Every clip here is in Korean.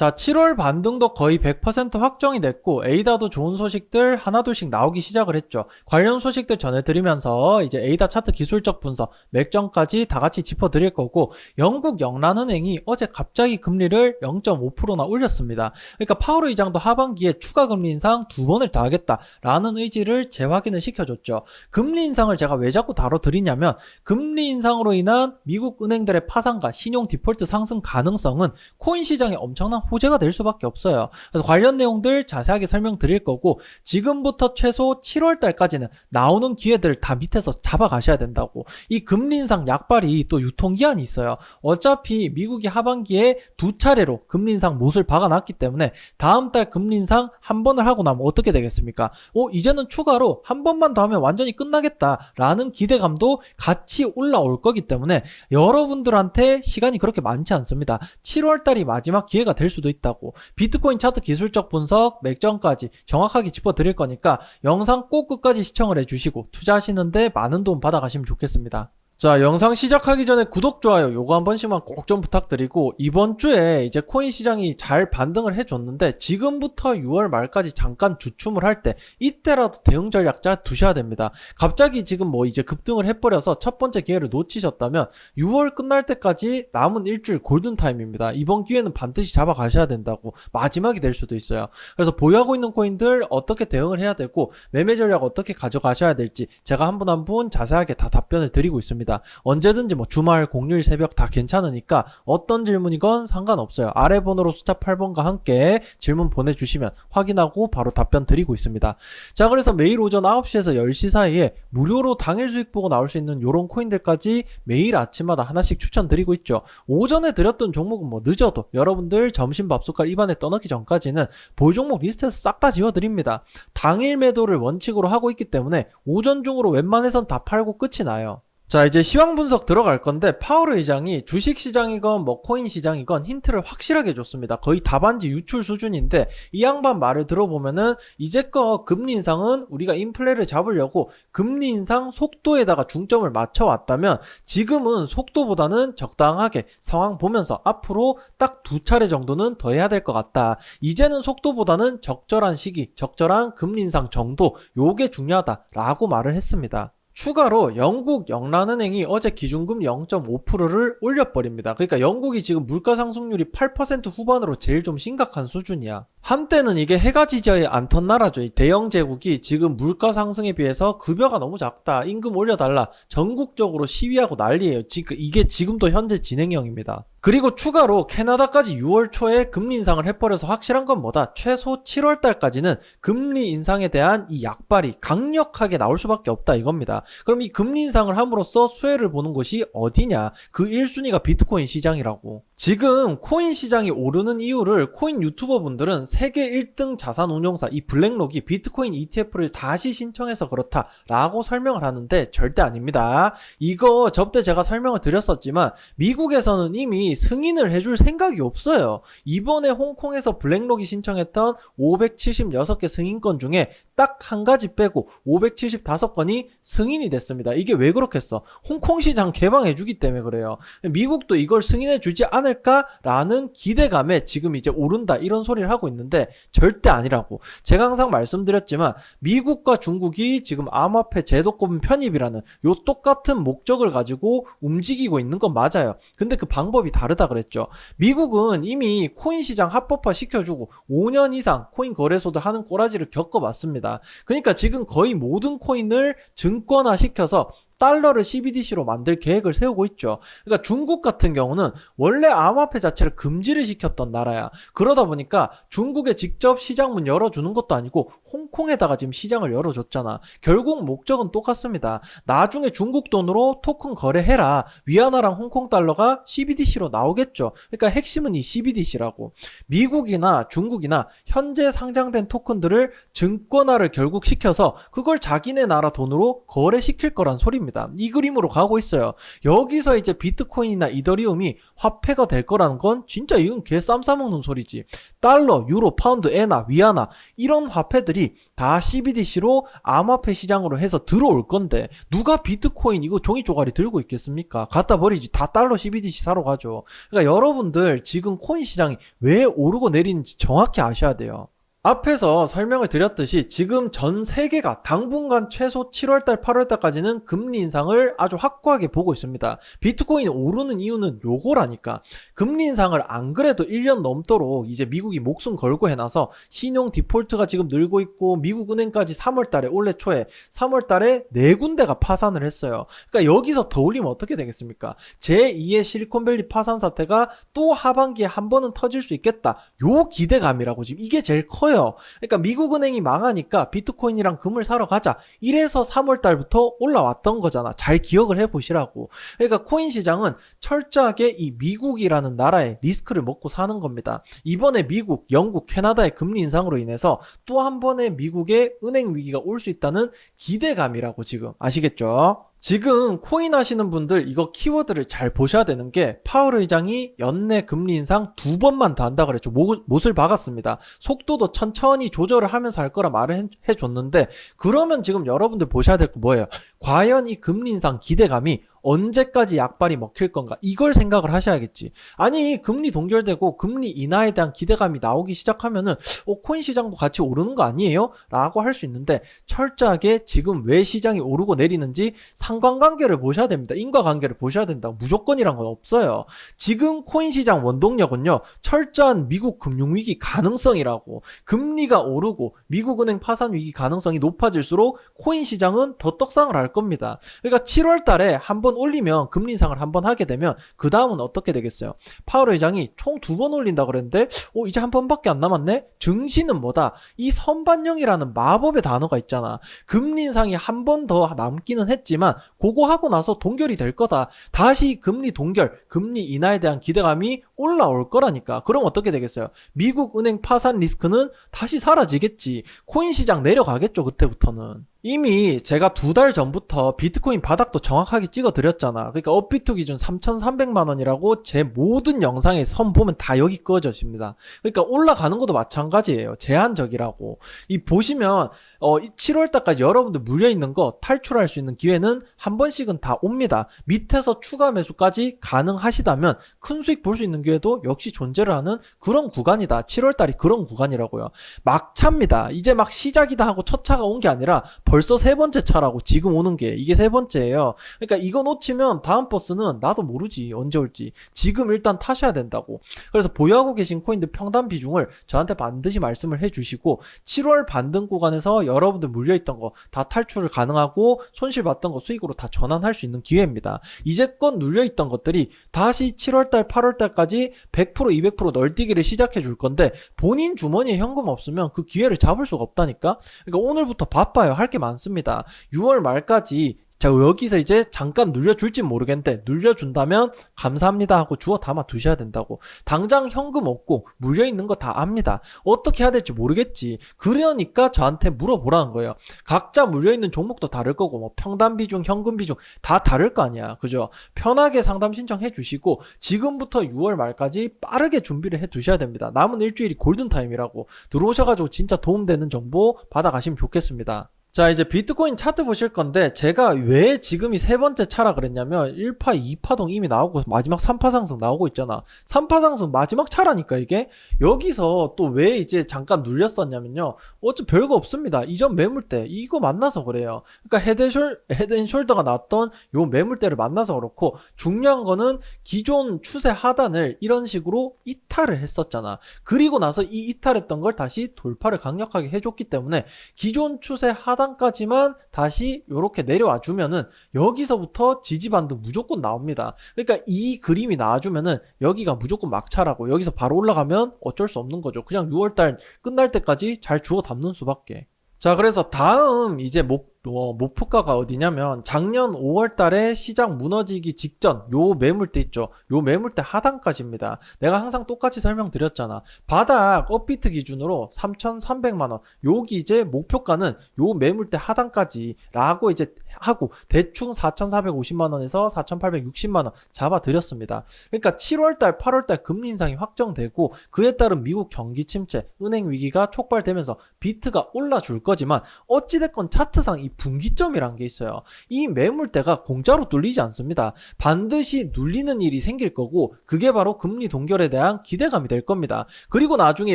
자, 7월 반등도 거의 100% 확정이 됐고, 에이다도 좋은 소식들 하나둘씩 나오기 시작을 했죠. 관련 소식들 전해드리면서, 이제 에이다 차트 기술적 분석, 맥점까지 다 같이 짚어드릴 거고, 영국 영란은행이 어제 갑자기 금리를 0.5%나 올렸습니다. 그러니까 파월 의장도 하반기에 추가 금리 인상 두 번을 더 하겠다라는 의지를 재확인을 시켜줬죠. 금리 인상을 제가 왜 자꾸 다뤄드리냐면, 금리 인상으로 인한 미국 은행들의 파산과 신용 디폴트 상승 가능성은 코인 시장에 엄청난 호재가 될 수밖에 없어요. 그래서 관련 내용들 자세하게 설명드릴 거고 지금부터 최소 7월 달까지는 나오는 기회들을 다 밑에서 잡아가셔야 된다고. 이 금리 인상 약발이 또 유통기한이 있어요. 어차피 미국이 하반기에 두 차례로 금리 인상 못을 박아놨기 때문에 다음 달 금리 인상 한 번을 하고 나면 어떻게 되겠습니까? 어, 이제는 추가로 한 번만 더 하면 완전히 끝나겠다라는 기대감도 같이 올라올 거기 때문에 여러분들한테 시간이 그렇게 많지 않습니다. 7월 달이 마지막 기회가 될 수도 있다고. 비트코인 차트 기술적 분석, 맥점까지 정확하게 짚어드릴 거니까 영상 꼭 끝까지 시청을 해주시고 투자하시는데 많은 도움 받아가시면 좋겠습니다. 자, 영상 시작하기 전에 구독, 좋아요 요거 한 번씩만 꼭 좀 부탁드리고 이번 주에 이제 코인 시장이 잘 반등을 해줬는데 지금부터 6월 말까지 잠깐 주춤을 할 때 이때라도 대응 전략 잘 두셔야 됩니다. 갑자기 지금 뭐 이제 급등을 해버려서 첫 번째 기회를 놓치셨다면 6월 끝날 때까지 남은 일주일 골든타임입니다. 이번 기회는 반드시 잡아가셔야 된다고 마지막이 될 수도 있어요. 그래서 보유하고 있는 코인들 어떻게 대응을 해야 되고 매매 전략 어떻게 가져가셔야 될지 제가 한 분 한 분 자세하게 다 답변을 드리고 있습니다. 언제든지 뭐 주말, 공휴일, 새벽 다 괜찮으니까 어떤 질문이건 상관없어요. 아래 번호로 숫자 8번과 함께 질문 보내주시면 확인하고 바로 답변 드리고 있습니다. 자, 그래서 매일 오전 9시에서 10시 사이에 무료로 당일 수익 보고 나올 수 있는 요런 코인들까지 매일 아침마다 하나씩 추천드리고 있죠. 오전에 드렸던 종목은 뭐 늦어도 여러분들 점심 밥숟갈 입안에 떠넣기 전까지는 보유 종목 리스트에서 싹 다 지워드립니다. 당일 매도를 원칙으로 하고 있기 때문에 오전 중으로 웬만해선 다 팔고 끝이 나요. 자, 이제 시황 분석 들어갈 건데, 파월 의장이 주식 시장이건 뭐 코인 시장이건 힌트를 확실하게 줬습니다. 거의 답안지 유출 수준인데, 이 양반 말을 들어보면은, 이제껏 금리 인상은 우리가 인플레를 잡으려고 금리 인상 속도에다가 중점을 맞춰 왔다면, 지금은 속도보다는 적당하게 상황 보면서 앞으로 딱 두 차례 정도는 더 해야 될 것 같다. 이제는 속도보다는 적절한 시기, 적절한 금리 인상 정도, 요게 중요하다라고 말을 했습니다. 추가로 영국 영란은행이 어제 기준금 0.5%를 올려버립니다. 그러니까 영국이 지금 물가 상승률이 8% 후반으로 제일 좀 심각한 수준이야. 한때는 이게 해가 지져야 않던 나라죠. 이 대영 제국이 지금 물가 상승에 비해서 급여가 너무 작다. 임금 올려달라. 전국적으로 시위하고 난리예요. 지금 이게 지금도 현재 진행형입니다. 그리고 추가로 캐나다까지 6월 초에 금리 인상을 해버려서 확실한 건 뭐다? 최소 7월 달까지는 금리 인상에 대한 이 약발이 강력하게 나올 수밖에 없다 이겁니다. 그럼 이 금리 인상을 함으로써 수혜를 보는 곳이 어디냐? 그 1순위가 비트코인 시장이라고. 지금 코인 시장이 오르는 이유를 코인 유튜버 분들은 세계 1등 자산 운용사 이 블랙록이 비트코인 ETF를 다시 신청해서 그렇다라고 설명을 하는데 절대 아닙니다. 이거 접대 제가 설명을 드렸었지만 미국에서는 이미 승인을 해줄 생각이 없어요. 이번에 홍콩에서 블랙록이 신청했던 576개 승인권 중에 딱 한 가지 빼고 575건이 승인이 됐습니다. 이게 왜 그렇겠어? 홍콩 시장 개방해 주기 때문에 그래요. 미국도 이걸 승인해 주지 않을까라는 기대감에 지금 이제 오른다 이런 소리를 하고 있는데 절대 아니라고. 제가 항상 말씀드렸지만 미국과 중국이 지금 암호화폐 제도권 편입이라는 요 똑같은 목적을 가지고 움직이고 있는 건 맞아요. 근데 그 방법이 다르다 그랬죠. 미국은 이미 코인 시장 합법화 시켜주고 5년 이상 코인 거래소들 하는 꼬라지를 겪어봤습니다. 그러니까 지금 거의 모든 코인을 증권화 시켜서 달러를 CBDC로 만들 계획을 세우고 있죠. 그러니까 중국 같은 경우는 원래 암호화폐 자체를 금지를 시켰던 나라야. 그러다 보니까 중국에 직접 시장 문 열어주는 것도 아니고 홍콩에다가 지금 시장을 열어줬잖아. 결국 목적은 똑같습니다. 나중에 중국 돈으로 토큰 거래해라. 위안화랑 홍콩 달러가 CBDC로 나오겠죠. 그러니까 핵심은 이 CBDC라고. 미국이나 중국이나 현재 상장된 토큰들을 증권화를 결국 시켜서 그걸 자기네 나라 돈으로 거래시킬 거란 소리입니다. 겁니다. 이 그림으로 가고 있어요. 여기서 이제 비트코인이나 이더리움이 화폐가 될 거라는 건 진짜 이건 개 쌈 싸먹는 소리지. 달러, 유로, 파운드, 에나, 위아나 이런 화폐들이 다 CBDC로 암호화폐 시장으로 해서 들어올 건데 누가 비트코인 이거 종이 쪼가리 들고 있겠습니까? 갖다 버리지. 다 달러 CBDC 사러 가죠. 그러니까 여러분들 지금 코인 시장이 왜 오르고 내리는지 정확히 아셔야 돼요. 앞에서 설명을 드렸듯이 지금 전 세계가 당분간 최소 7월달, 8월달까지는 금리 인상을 아주 확고하게 보고 있습니다. 비트코인이 오르는 이유는 요거라니까. 금리 인상을 안 그래도 1년 넘도록 이제 미국이 목숨 걸고 해놔서 신용 디폴트가 지금 늘고 있고 미국 은행까지 3월달에 올해 초에 3월달에 네 군데가 파산을 했어요. 그러니까 여기서 더 올리면 어떻게 되겠습니까? 제2의 실리콘밸리 파산 사태가 또 하반기에 한 번은 터질 수 있겠다. 요 기대감이라고 지금 이게 제일 커요. 그러니까 미국 은행이 망하니까 비트코인이랑 금을 사러 가자. 이래서 3월 달부터 올라왔던 거잖아. 잘 기억을 해 보시라고. 그러니까 코인 시장은 철저하게 이 미국이라는 나라의 리스크를 먹고 사는 겁니다. 이번에 미국, 영국, 캐나다의 금리 인상으로 인해서 또 한 번의 미국의 은행 위기가 올 수 있다는 기대감이라고 지금 아시겠죠? 지금 코인 하시는 분들 이거 키워드를 잘 보셔야 되는 게 파월 의장이 연내 금리 인상 두 번만 더 한다 그랬죠. 못, 못을 박았습니다. 속도도 천천히 조절을 하면서 할 거라 말을 해, 해줬는데 그러면 지금 여러분들 보셔야 될 거 뭐예요? 과연 이 금리 인상 기대감이 언제까지 약발이 먹힐 건가? 이걸 생각을 하셔야겠지. 아니, 금리 동결되고 금리 인하에 대한 기대감이 나오기 시작하면은, 어, 코인 시장도 같이 오르는 거 아니에요? 라고 할 수 있는데, 철저하게 지금 왜 시장이 오르고 내리는지 상관관계를 보셔야 됩니다. 인과관계를 보셔야 된다. 무조건이란 건 없어요. 지금 코인 시장 원동력은요, 철저한 미국 금융위기 가능성이라고. 금리가 오르고 미국 은행 파산 위기 가능성이 높아질수록 코인 시장은 더 떡상을 할 겁니다. 그러니까 7월 달에 한번 올리면 금리 인상을 한 번 하게 되면 그 다음은 어떻게 되겠어요? 파월 의장이 총 두 번 올린다 그랬는데 어 이제 한 번밖에 안 남았네? 증시는 뭐다? 이 선반영이라는 마법의 단어가 있잖아. 금리 인상이 한 번 더 남기는 했지만 그거 하고 나서 동결이 될 거다. 다시 금리 동결, 금리 인하에 대한 기대감이 올라올 거라니까. 그럼 어떻게 되겠어요? 미국 은행 파산 리스크는 다시 사라지겠지. 코인 시장 내려가겠죠, 그때부터는. 이미 제가 두 달 전부터 비트코인 바닥도 정확하게 찍어 드렸잖아. 그러니까 업비트 기준 3,300만 원이라고 제 모든 영상에 선 보면 다 여기 꺼져집니다. 그러니까 올라가는 것도 마찬가지예요. 제한적이라고. 이 보시면 어 7월 달까지 여러분들 물려 있는 거 탈출할 수 있는 기회는 한 번씩은 다 옵니다. 밑에서 추가 매수까지 가능하시다면 큰 수익 볼 수 있는 기회도 역시 존재를 하는 그런 구간이다. 7월 달이 그런 구간이라고요. 막차입니다. 이제 막 시작이다 하고 첫 차가 온 게 아니라 벌써 세 번째 차라고 지금 오는 게 이게 세 번째예요. 그러니까 이거 놓치면 다음 버스는 나도 모르지 언제 올지 지금 일단 타셔야 된다고. 그래서 보유하고 계신 코인들 평단 비중을 저한테 반드시 말씀을 해주시고 7월 반등 구간에서 여러분들 물려있던 거 다 탈출을 가능하고 손실 봤던 거 수익으로 다 전환할 수 있는 기회입니다. 이제껏 눌려있던 것들이 다시 7월달, 8월달까지 100% 200% 널뛰기를 시작해 줄 건데 본인 주머니에 현금 없으면 그 기회를 잡을 수가 없다니까. 그러니까 오늘부터 바빠요. 할 게 많습니다. 6월 말까지 자 여기서 이제 잠깐 눌려줄진 모르겠는데 눌려준다면 감사합니다 하고 주워 담아 두셔야 된다고. 당장 현금 없고 물려있는 거 다 압니다. 어떻게 해야 될지 모르겠지. 그러니까 저한테 물어보라는 거예요. 각자 물려있는 종목도 다를 거고 뭐 평단 비중 현금 비중 다 다를 거 아니야. 그죠? 편하게 상담 신청해 주시고 지금부터 6월 말까지 빠르게 준비를 해 두셔야 됩니다. 남은 일주일이 골든타임이라고. 들어오셔가지고 진짜 도움되는 정보 받아가시면 좋겠습니다 자, 이제 비트코인 차트 보실 건데, 제가 왜 지금이 세 번째 차라 그랬냐면, 1파, 2파동 이미 나오고, 마지막 3파 상승 나오고 있잖아. 3파 상승 마지막 차라니까, 이게. 여기서 또 왜 이제 잠깐 눌렸었냐면요. 어째 별거 없습니다. 이전 매물대, 이거 만나서 그래요. 그러니까 헤드숄, 헤드앤숄더가 났던 요 매물대를 만나서 그렇고, 중요한 거는 기존 추세 하단을 이런 식으로 이탈을 했었잖아. 그리고 나서 이 이탈했던 걸 다시 돌파를 강력하게 해줬기 때문에, 기존 추세 하단 하단까지만 다시 이렇게 내려와 주면은 여기서부터 지지 반등 무조건 나옵니다. 그러니까 이 그림이 나와주면은 여기가 무조건 막차라고 여기서 바로 올라가면 어쩔 수 없는 거죠. 그냥 6월달 끝날 때까지 잘 주워 담는 수밖에. 자, 그래서 다음 이제 목 어, 목표가가 어디냐면 작년 5월 달에 시장 무너지기 직전 요 매물대 있죠. 요 매물대 하단까지입니다. 내가 항상 똑같이 설명드렸잖아. 바닥 업비트 기준으로 3,300만 원. 여기 이제 목표가는 요 매물대 하단까지라고 이제 하고 대충 4,450만 원에서 4,860만 원 잡아 드렸습니다. 그러니까 7월 달, 8월 달 금리 인상이 확정되고 그에 따른 미국 경기 침체, 은행 위기가 촉발되면서 비트가 올라줄 거지만 어찌 됐건 차트상 이 분기점이란 게 있어요. 이 매물대가 공짜로 뚫리지 않습니다. 반드시 눌리는 일이 생길 거고 그게 바로 금리 동결에 대한 기대감이 될 겁니다. 그리고 나중에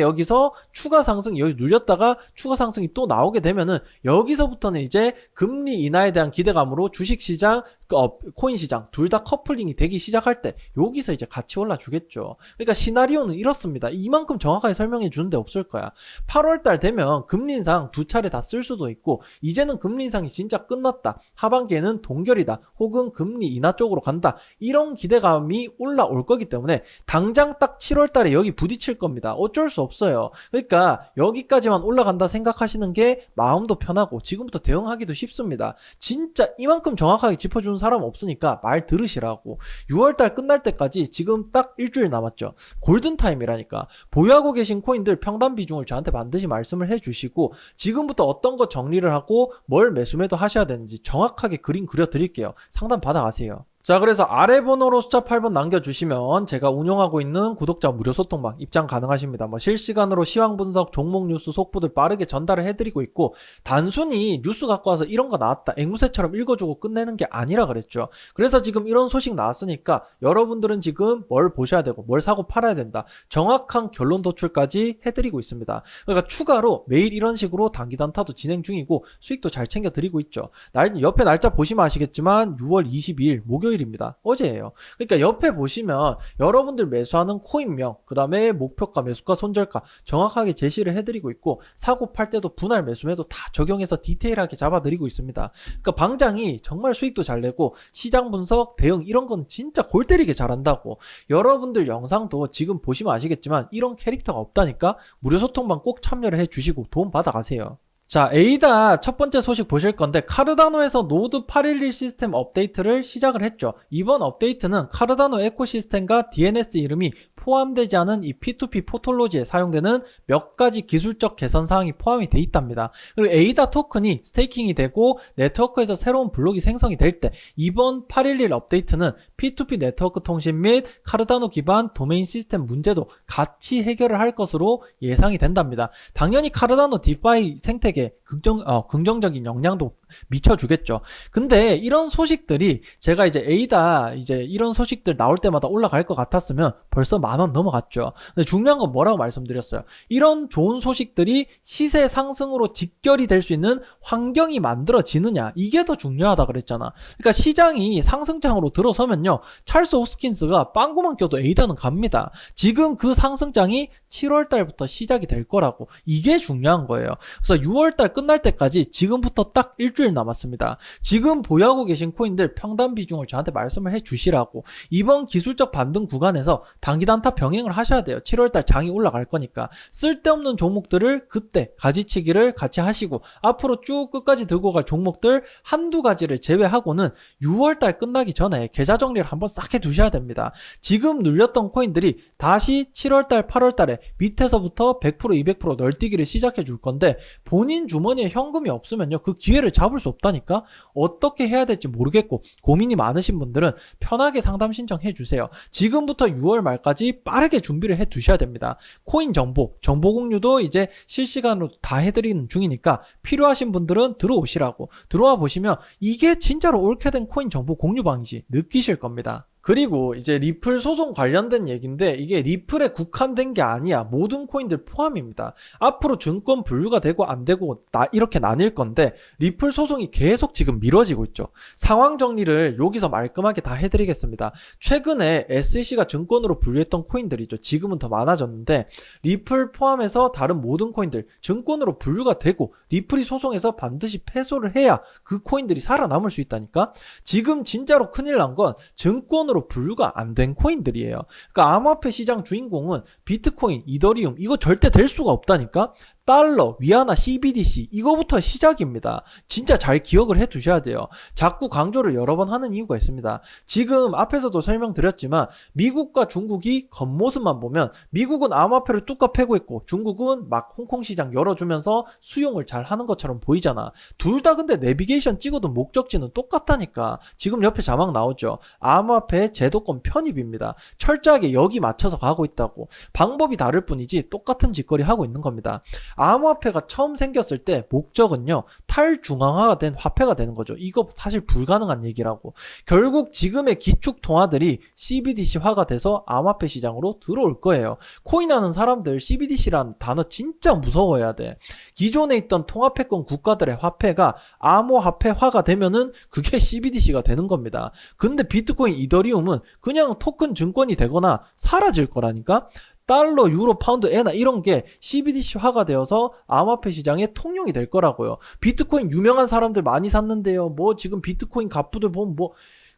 여기서 추가 상승 여기 눌렸다가 추가 상승이 또 나오게 되면은 여기서부터는 이제 금리 인하에 대한 기대감으로 주식 시장 어, 코인 시장 둘 다 커플링이 되기 시작할 때 여기서 이제 같이 올라주겠죠. 그러니까 시나리오는 이렇습니다. 이만큼 정확하게 설명해 주는 데 없을 거야. 8월 달 되면 금리 인상 두 차례 다 쓸 수도 있고 이제는 금리 인상이 진짜 끝났다. 하반기에는 동결이다. 혹은 금리 인하 쪽으로 간다. 이런 기대감이 올라올 거기 때문에 당장 딱 7월 달에 여기 부딪힐 겁니다. 어쩔 수 없어요. 그러니까 여기까지만 올라간다 생각하시는 게 마음도 편하고 지금부터 대응하기도 쉽습니다. 진짜 이만큼 정확하게 짚어주는 사람 없으니까 말 들으시라고. 6월달 끝날 때까지 지금 딱 일주일 남았죠. 골든타임이라니까. 보유하고 계신 코인들 평단 비중을 저한테 반드시 말씀을 해주시고 지금부터 어떤 거 정리를 하고 뭘 매수 매도 하셔야 되는지 정확하게 그림 그려드릴게요. 상담 받아가세요. 자, 그래서 아래 번호로 숫자 8번 남겨주시면 제가 운영하고 있는 구독자 무료 소통방 입장 가능하십니다. 뭐 실시간으로 시황 분석, 종목 뉴스 속보들 빠르게 전달을 해드리고 있고 단순히 뉴스 갖고 와서 이런 거 나왔다. 앵무새처럼 읽어주고 끝내는 게 아니라 그랬죠. 그래서 지금 이런 소식 나왔으니까 여러분들은 지금 뭘 보셔야 되고 뭘 사고 팔아야 된다. 정확한 결론 도출까지 해드리고 있습니다. 그러니까 추가로 매일 이런 식으로 단기 단타도 진행 중이고 수익도 잘 챙겨드리고 있죠. 날, 옆에 날짜 보시면 아시겠지만 6월 22일 목요일 일입니다. 어제예요. 그러니까 옆에 보시면 여러분들 매수하는 코인명, 그 다음에 목표가, 매수가, 손절가 정확하게 제시를 해드리고 있고 사고 팔 때도 분할 매수매도 다 적용해서 디테일하게 잡아드리고 있습니다. 그러니까 방장이 정말 수익도 잘 내고 시장 분석, 대응 이런 건 진짜 골 때리게 잘한다고. 여러분들 영상도 지금 보시면 아시겠지만 이런 캐릭터가 없다니까 무료 소통방 꼭 참여를 해주시고 도움 받아가세요. 자, 에이다 첫 번째 소식 보실 건데 카르다노에서 노드 811 시스템 업데이트를 시작을 했죠. 이번 업데이트는 카르다노 에코시스템과 DNS 이름이 포함되지 않은 이 P2P 포톨로지에 사용되는 몇 가지 기술적 개선 사항이 포함이 돼 있답니다. 그리고 에이다 토큰이 스테이킹이 되고 네트워크에서 새로운 블록이 생성이 될 때 이번 811 업데이트는 P2P 네트워크 통신 및 카르다노 기반 도메인 시스템 문제도 같이 해결을 할 것으로 예상이 된답니다. 당연히 카르다노 디파이 생태계 긍정, 어, 긍정적인 영향도 미쳐주겠죠. 근데 이런 소식들이 제가 이제 에이다 이제 이런 소식들 나올 때마다 올라갈 것 같았으면 벌써 만원 넘어갔죠. 근데 중요한 건 뭐라고 말씀드렸어요. 이런 좋은 소식들이 시세 상승으로 직결이 될 수 있는 환경이 만들어지느냐 이게 더 중요하다 그랬잖아. 그러니까 시장이 상승장으로 들어서면요. 찰스 호스킨스가 빵구만 껴도 에이다는 갑니다. 지금 그 상승장이 7월 달부터 시작이 될 거라고 이게 중요한 거예요. 그래서 6월 달 끝날 때까지 지금부터 딱 일주일 남았습니다. 지금 보유하고 계신 코인들 평단 비중을 저한테 말씀을 해 주시라고 이번 기술적 반등 구간에서 단기 단타 병행을 하셔야 돼요. 7월 달 장이 올라갈 거니까 쓸데없는 종목들을 그때 가지치기를 같이 하시고 앞으로 쭉 끝까지 들고 갈 종목들 한두 가지를 제외하고는 6월 달 끝나기 전에 계좌 정리를 한번 싹 해 두셔야 됩니다. 지금 눌렸던 코인들이 다시 7월 달, 8월 달에 밑에서부터 100% 200% 널뛰기를 시작해 줄 건데 본인 주머니에 현금이 없으면요. 그 기회를 잡을 수 없다니까 어떻게 해야 될지 모르겠고 고민이 많으신 분들은 편하게 상담 신청해 주세요. 지금부터 6월 말까지 빠르게 준비를 해 두셔야 됩니다. 코인 정보, 정보 공유도 이제 실시간으로 다 해드리는 중이니까 필요하신 분들은 들어오시라고 들어와 보시면 이게 진짜로 옳게 된 코인 정보 공유방이지 느끼실 겁니다. 그리고 이제 리플 소송 관련된 얘기인데 이게 리플에 국한된 게 아니야. 모든 코인들 포함입니다. 앞으로 증권 분류가 되고 안 되고 나 이렇게 나뉠 건데 리플 소송이 계속 지금 미뤄지고 있죠. 상황 정리를 여기서 말끔하게 다 해드리겠습니다. 최근에 SEC가 증권으로 분류했던 코인들이죠. 지금은 더 많아졌는데 리플 포함해서 다른 모든 코인들 증권으로 분류가 되고 리플이 소송에서 반드시 패소를 해야 그 코인들이 살아남을 수 있다니까. 지금 진짜로 큰일 난 건 증권으로 기본으로 분류가 안 된 코인들이에요. 그러니까 암호화폐 시장 주인공은 비트코인, 이더리움 이거 절대 될 수가 없다니까. 달러, 위안화, CBDC 이거부터 시작입니다. 진짜 잘 기억을 해 두셔야 돼요. 자꾸 강조를 여러 번 하는 이유가 있습니다. 지금 앞에서도 설명드렸지만 미국과 중국이 겉모습만 보면 미국은 암호화폐를 뚝까 패고 있고 중국은 막 홍콩 시장 열어주면서 수용을 잘 하는 것처럼 보이잖아. 둘 다 근데 내비게이션 찍어도 목적지는 똑같다니까. 지금 옆에 자막 나오죠. 암호화폐 제도권 편입입니다. 철저하게 여기 맞춰서 가고 있다고. 방법이 다를 뿐이지 똑같은 짓거리 하고 있는 겁니다. 암호화폐가 처음 생겼을 때 목적은요. 탈중앙화가 된 화폐가 되는 거죠. 이거 사실 불가능한 얘기라고. 결국 지금의 기축 통화들이 CBDC화가 돼서 암호화폐 시장으로 들어올 거예요. 코인하는 사람들 CBDC란 단어 진짜 무서워해야 돼. 기존에 있던 통화패권 국가들의 화폐가 암호화폐화가 되면은 그게 CBDC가 되는 겁니다. 근데 비트코인, 이더리움은 그냥 토큰 증권이 되거나 사라질 거라니까? 달러, 유로, 파운드, 에나 이런 게 CBDC화가 되어서 암호화폐 시장에 통용이 될 거라고요. 비트코인 유명한 사람들 많이 샀는데요. 뭐 지금 비트코인 갑부들 보면 뭐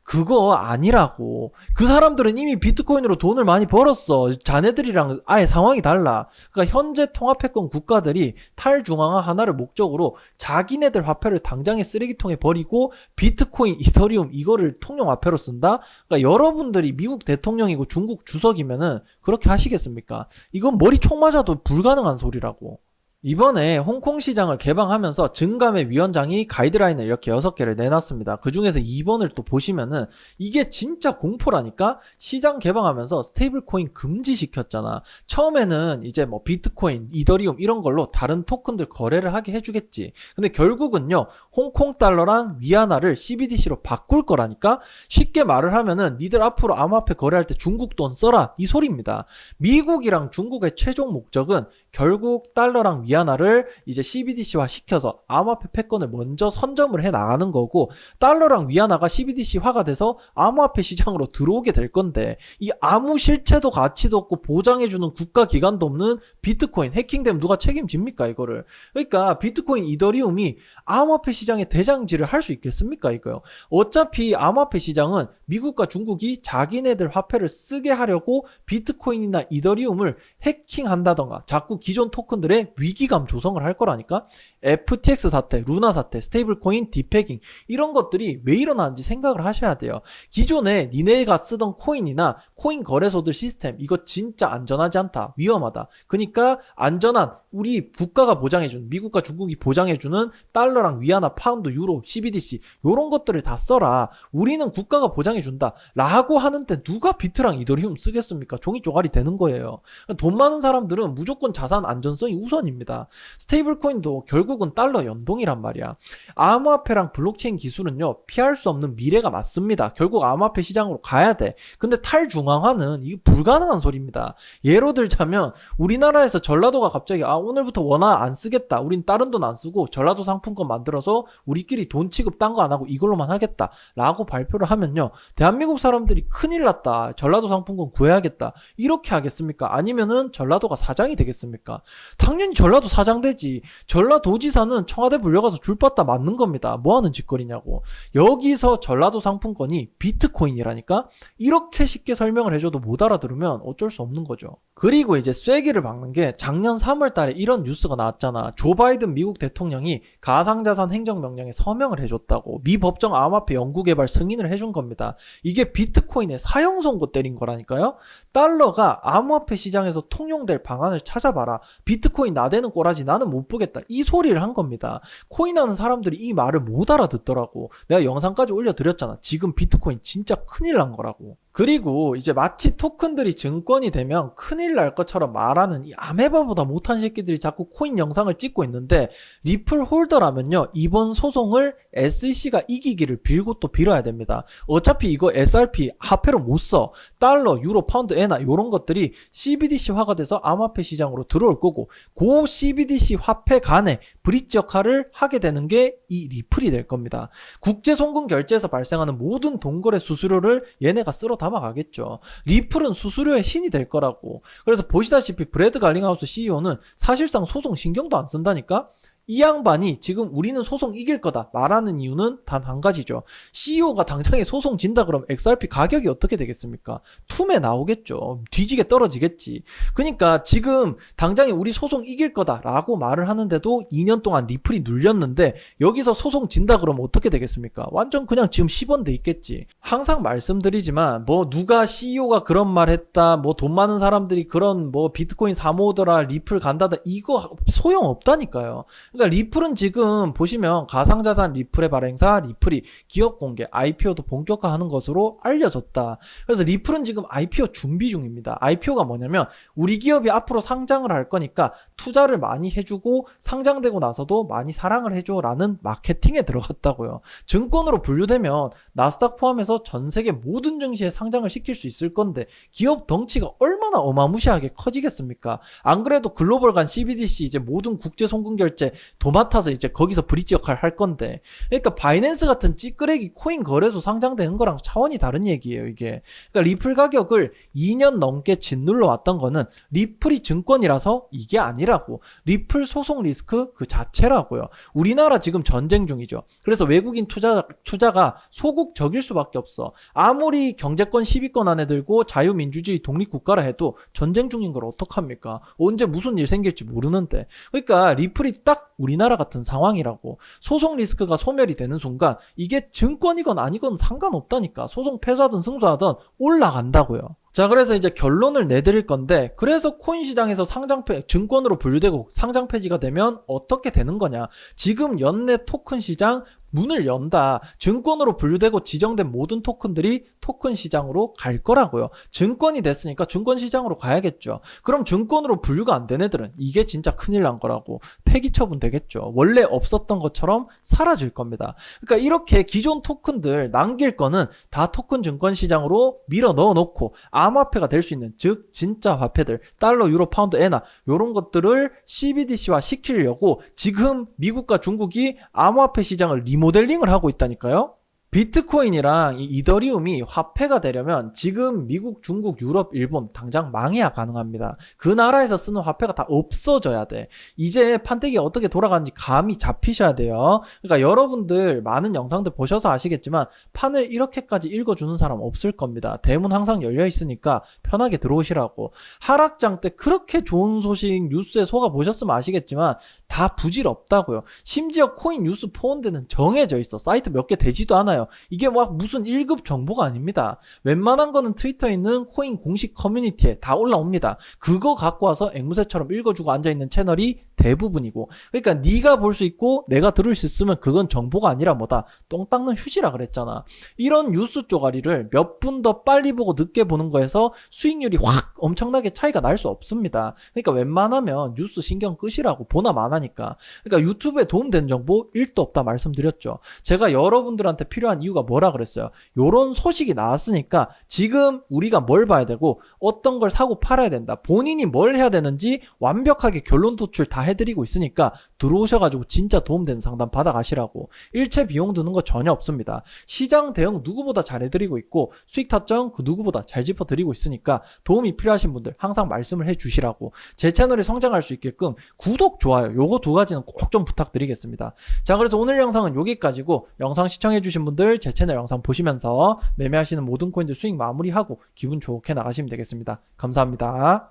그거 아니라고. 그 사람들은 이미 비트코인으로 돈을 많이 벌었어. 자네들이랑 아예 상황이 달라. 그러니까 현재 통화패권 국가들이 탈중앙화 하나를 목적으로 자기네들 화폐를 당장에 쓰레기통에 버리고 비트코인, 이더리움 이거를 통용 화폐로 쓴다? 그러니까 여러분들이 미국 대통령이고 중국 주석이면은 그렇게 하시겠습니까? 이건 머리 총 맞아도 불가능한 소리라고. 이번에 홍콩 시장을 개방하면서 증감의 위원장이 가이드라인을 이렇게 6개를 내놨습니다. 그 중에서 2번을 또 보시면은 이게 진짜 공포라니까 시장 개방하면서 스테이블 코인 금지시켰잖아. 처음에는 이제 뭐 비트코인, 이더리움 이런 걸로 다른 토큰들 거래를 하게 해주겠지. 근데 결국은요, 홍콩 달러랑 위안화를 CBDC로 바꿀 거라니까 쉽게 말을 하면은 니들 앞으로 암호화폐 거래할 때 중국 돈 써라. 이 소리입니다. 미국이랑 중국의 최종 목적은 결국 달러랑 위안화를 이제 CBDC화 시켜서 암호화폐 패권을 먼저 선점을 해 나가는 거고 달러랑 위안화가 CBDC화가 돼서 암호화폐 시장으로 들어오게 될 건데 이 아무 실체도 가치도 없고 보장해주는 국가 기관도 없는 비트코인 해킹되면 누가 책임집니까 이거를? 그러니까 비트코인 이더리움이 암호화폐 시장의 대장질을 할수 있겠습니까 이거요? 어차피 암호화폐 시장은 미국과 중국이 자기네들 화폐를 쓰게 하려고 비트코인이나 이더리움을 해킹한다던가 자꾸 기존 토큰들의 위기감 조성을 할 거라니까 FTX 사태, 루나 사태, 스테이블 코인 디패깅 이런 것들이 왜 일어나는지 생각을 하셔야 돼요. 기존에 니네가 쓰던 코인이나 코인 거래소들 시스템 이거 진짜 안전하지 않다. 위험하다. 그러니까 안전한 우리 국가가 보장해주는 미국과 중국이 보장해 주는 달러랑 위안화, 파운드, 유로, CBDC 요런 것들을 다 써라. 우리는 국가가 보장해 준다. 라고 하는데 누가 비트랑 이더리움 쓰겠습니까? 종이 쪼가리 되는 거예요. 돈 많은 사람들은 무조건 자산 안전성이 우선입니다. 스테이블 코인도 결국 은 달러 연동이란 말이야. 암호화폐랑 블록체인 기술은요, 피할 수 없는 미래가 맞습니다. 결국 암호화폐 시장으로 가야 돼. 근데 탈중앙화는 이게 불가능한 소리입니다. 예로 들자면 우리나라에서 전라도가 갑자기 아 오늘부터 원화 안 쓰겠다. 우린 다른 돈 안 쓰고 전라도 상품권 만들어서 우리끼리 돈 취급 딴 거 안 하고 이걸로만 하겠다. 라고 발표를 하면요. 대한민국 사람들이 큰일 났다. 전라도 상품권 구해야겠다. 이렇게 하겠습니까? 아니면은 전라도가 사장이 되겠습니까? 당연히 전라도 사장 되지. 전라도 지사는 청와대 불려가서 줄 받다 맞는 겁니다. 뭐 하는 짓거리냐고. 여기서 전라도 상품권이 비트코인이라니까? 이렇게 쉽게 설명을 해줘도 못 알아들으면 어쩔 수 없는 거죠. 그리고 이제 쐐기를 박는 게 작년 3월 달에 이런 뉴스가 나왔잖아. 조 바이든 미국 대통령이 가상자산 행정명령에 서명을 해줬다고. 미 법정 암호화폐 연구개발 승인을 해준 겁니다. 이게 비트코인의 사형 선고 때린 거라니까요. 달러가 암호화폐 시장에서 통용될 방안을 찾아봐라. 비트코인 나대는 꼬라지 나는 못 보겠다. 이 소리 를 한 겁니다. 코인하는 사람들이 이 말을 못 알아듣더라고. 내가 영상까지 올려드렸잖아. 지금 비트코인 진짜 큰일 난 거라고. 그리고 이제 마치 토큰들이 증권이 되면 큰일 날 것처럼 말하는 이 아메바보다 못한 새끼들이 자꾸 코인 영상을 찍고 있는데 리플 홀더라면요 이번 소송을 SEC가 이기기를 빌고 또 빌어야 됩니다. 어차피 이거 SRP 화폐로 못 써. 달러, 유로, 파운드, 에나 이런 것들이 CBDC화가 돼서 암호화폐 시장으로 들어올 거고 고 CBDC 화폐 간의 브릿지 역할을 하게 되는 게 이 리플이 될 겁니다. 국제 송금 결제에서 발생하는 모든 동거래 수수료를 얘네가 쓸어 담 아가겠죠. 리플은 수수료의 신이 될 거라고. 그래서 보시다시피 브래드 갈링하우스 CEO는 사실상 소송 신경도 안 쓴다니까. 이 양반이 지금 우리는 소송 이길 거다 말하는 이유는 단 한 가지죠. CEO가 당장에 소송 진다 그러면 XRP 가격이 어떻게 되겠습니까? 툼에 나오겠죠. 뒤지게 떨어지겠지. 그러니까 지금 당장에 우리 소송 이길 거다라고 말을 하는데도 2년 동안 리플이 눌렸는데 여기서 소송 진다 그러면 어떻게 되겠습니까? 완전 그냥 지금 10원 돼 있겠지. 항상 말씀드리지만 뭐 누가 CEO가 그런 말 했다. 뭐 돈 많은 사람들이 그런 뭐 비트코인 사 모으더라. 리플 간다다. 이거 소용 없다니까요. 그러니까 리플은 지금 보시면 가상자산 리플의 발행사 리플이 기업 공개 IPO도 본격화하는 것으로 알려졌다. 그래서 리플은 지금 IPO 준비 중입니다. IPO가 뭐냐면 우리 기업이 앞으로 상장을 할 거니까 투자를 많이 해주고 상장되고 나서도 많이 사랑을 해줘라는 마케팅에 들어갔다고요. 증권으로 분류되면 나스닥 포함해서 전 세계 모든 증시에 상장을 시킬 수 있을 건데 기업 덩치가 얼마나 어마무시하게 커지겠습니까? 안 그래도 글로벌 간 CBDC 이제 모든 국제 송금 결제 도맡아서 이제 거기서 브릿지 역할 할 건데. 그러니까 바이낸스 같은 찌끄레기 코인 거래소 상장되는 거랑 차원이 다른 얘기예요 이게. 그러니까 리플 가격을 2년 넘게 짓눌러 왔던 거는 리플이 증권이라서 이게 아니라고. 리플 소송 리스크 그 자체라고요. 우리나라 지금 전쟁 중이죠. 그래서 외국인 투자 투자가 소국적일 수밖에 없어. 아무리 경제권 10위권 안에 들고 자유민주주의 독립국가라 해도 전쟁 중인 걸 어떡합니까? 언제 무슨 일 생길지 모르는데. 그러니까 리플이 딱 우리나라 같은 상황이라고 소송 리스크가 소멸이 되는 순간 이게 증권이건 아니건 상관없다니까 소송 패소하든 승소하든 올라간다고요. 자, 그래서 이제 결론을 내드릴 건데, 그래서 코인 시장에서 상장 폐, 증권으로 분류되고 상장 폐지가 되면 어떻게 되는 거냐. 지금 연내 토큰 시장 문을 연다. 증권으로 분류되고 지정된 모든 토큰들이 토큰 시장으로 갈 거라고요. 증권이 됐으니까 증권 시장으로 가야겠죠. 그럼 증권으로 분류가 안 된 애들은 이게 진짜 큰일 난 거라고 폐기 처분 되겠죠. 원래 없었던 것처럼 사라질 겁니다. 그러니까 이렇게 기존 토큰들 남길 거는 다 토큰 증권 시장으로 밀어 넣어 놓고 암호화폐가 될 수 있는 즉 진짜 화폐들 달러, 유로, 파운드, 에나 이런 것들을 CBDC화 시키려고 지금 미국과 중국이 암호화폐 시장을 리모델링을 하고 있다니까요. 비트코인이랑 이 이더리움이 화폐가 되려면 지금 미국, 중국, 유럽, 일본 당장 망해야 가능합니다. 그 나라에서 쓰는 화폐가 다 없어져야 돼. 이제 판때기가 어떻게 돌아가는지 감이 잡히셔야 돼요. 그러니까 여러분들 많은 영상들 보셔서 아시겠지만 판을 이렇게까지 읽어주는 사람 없을 겁니다. 대문 항상 열려 있으니까 편하게 들어오시라고. 하락장 때 그렇게 좋은 소식 뉴스에 속아 보셨으면 아시겠지만 다 부질없다고요. 심지어 코인 뉴스 포온데는 정해져 있어. 사이트 몇 개 되지도 않아요. 이게 막 무슨 1급 정보가 아닙니다. 웬만한 거는 트위터에 있는 코인 공식 커뮤니티에 다 올라옵니다. 그거 갖고 와서 앵무새처럼 읽어주고 앉아있는 채널이 대부분이고 그러니까 네가 볼 수 있고 내가 들을 수 있으면 그건 정보가 아니라 뭐다? 똥 닦는 휴지라 그랬잖아. 이런 뉴스 쪼가리를 몇 분 더 빨리 보고 늦게 보는 거에서 수익률이 확 엄청나게 차이가 날 수 없습니다. 그러니까 웬만하면 뉴스 신경 끄시라고 보나 마나니까. 그러니까 유튜브에 도움되는 정보 1도 없다 말씀드렸죠. 제가 여러분들한테 필요한 이유가 뭐라 그랬어요? 요런 소식이 나왔으니까 지금 우리가 뭘 봐야 되고 어떤 걸 사고 팔아야 된다. 본인이 뭘 해야 되는지 완벽하게 결론 도출 다 해드리고 있으니까 들어오셔가지고 진짜 도움되는 상담 받아가시라고. 일체 비용 드는 거 전혀 없습니다. 시장 대응 누구보다 잘 해드리고 있고 수익 타점 그 누구보다 잘 짚어드리고 있으니까 도움이 필요하신 분들 항상 말씀을 해주시라고. 제 채널이 성장할 수 있게끔 구독 좋아요 요거 두 가지는 꼭 좀 부탁드리겠습니다. 자 그래서 오늘 영상은 여기까지고 영상 시청해주신 분들 제 채널 영상 보시면서 매매하시는 모든 코인들 수익 마무리하고 기분 좋게 나가시면 되겠습니다. 감사합니다